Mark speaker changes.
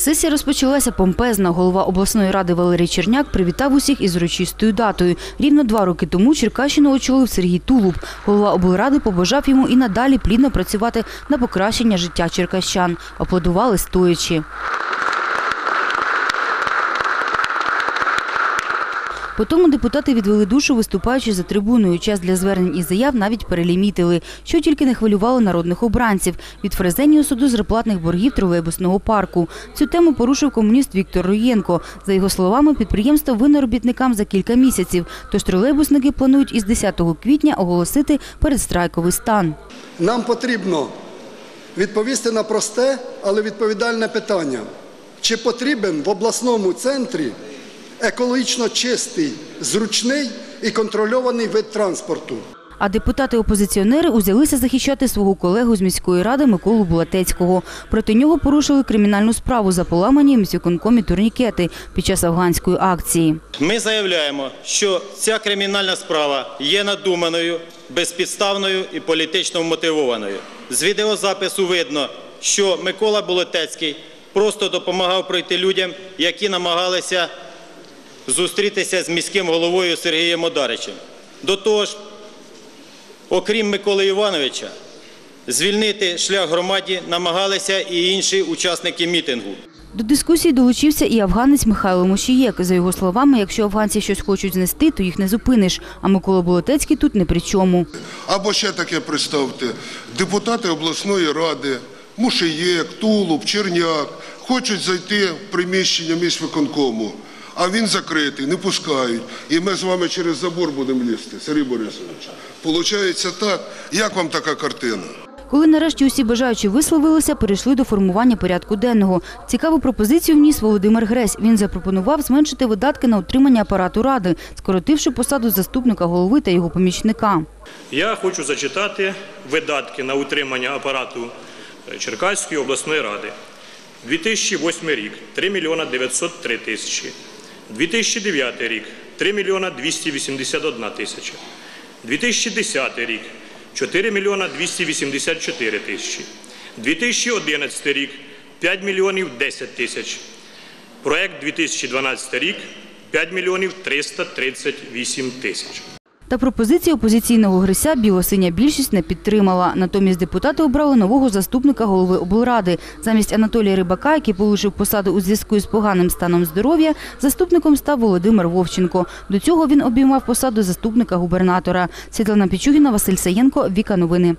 Speaker 1: Сесія розпочалася помпезно. Голова обласної ради Валерій Черняк привітав усіх із урочистою датою. Рівно два роки тому Черкащину очолив Сергій Тулуб. Голова облради побажав йому і надалі плідно працювати на покращення життя черкащан. Аплодували стоячи. Потім депутати відвели душу, виступаючи за трибуною. Час для звернень і заяв навіть перелімітили, що тільки не хвилювало народних обранців від фрезенію суду з реплатних боргів тролейбусного парку. Цю тему порушив комуніст Віктор Роєнко. За його словами, підприємство винне робітникам за кілька місяців. Тож тролейбусники планують із 10 квітня оголосити передстрайковий стан.
Speaker 2: Нам потрібно відповісти на просте, але відповідальне питання. Чи потрібен в обласному центрі екологічно чистий, зручний і контрольований вид транспорту?
Speaker 1: А депутати-опозиціонери узялися захищати свого колегу з міської ради Миколу Булатецького. Проти нього порушили кримінальну справу за поламані в міськвиконкомі турнікети під час афганської акції.
Speaker 3: Ми заявляємо, що ця кримінальна справа є надуманою, безпідставною і політично вмотивованою. З відеозапису видно, що Микола Болотецький просто допомагав пройти людям, які намагалися зустрітися з міським головою Сергієм Одаричем. До того ж, окрім Миколи Івановича, звільнити шлях громаді намагалися і інші учасники мітингу.
Speaker 1: До дискусії долучився і афганець Михайло Мошієк. За його словами, якщо афганці щось хочуть знести, то їх не зупиниш. А Микола Болотецький тут не при чому.
Speaker 4: Або ще таке представте, депутати обласної ради, Мушиєк, Тулуб, Черняк хочуть зайти в приміщення міськвиконкому, а він закритий, не пускають. І ми з вами через забор будемо лізти, Сергій Борисович. Получається так, як вам така картина?
Speaker 1: Коли нарешті усі бажаючі висловилися, перейшли до формування порядку денного. Цікаву пропозицію вніс Володимир Гресь. Він запропонував зменшити видатки на утримання апарату ради, скоротивши посаду заступника голови та його помічника.
Speaker 5: Я хочу зачитати видатки на утримання апарату е, Черкаської обласної ради. 2008 рік 3 мільйона 903 тисячі. 2009 рік 3 мільйона 281 тисяча. 2010 рік 4 мільйона 284 тисячі. 2011 рік 5 мільйонів 10 тисяч. Проект 2012 рік 5 мільйонів 338 тисяч.
Speaker 1: Та пропозиції опозиційного Грися білосиня більшість не підтримала. Натомість депутати обрали нового заступника голови облради. Замість Анатолія Рибака, який получив посаду у зв'язку з поганим станом здоров'я, заступником став Володимир Вовченко. До цього він обіймав посаду заступника губернатора. Світлана Пічугіна, Василь Саєнко, Віка Новини.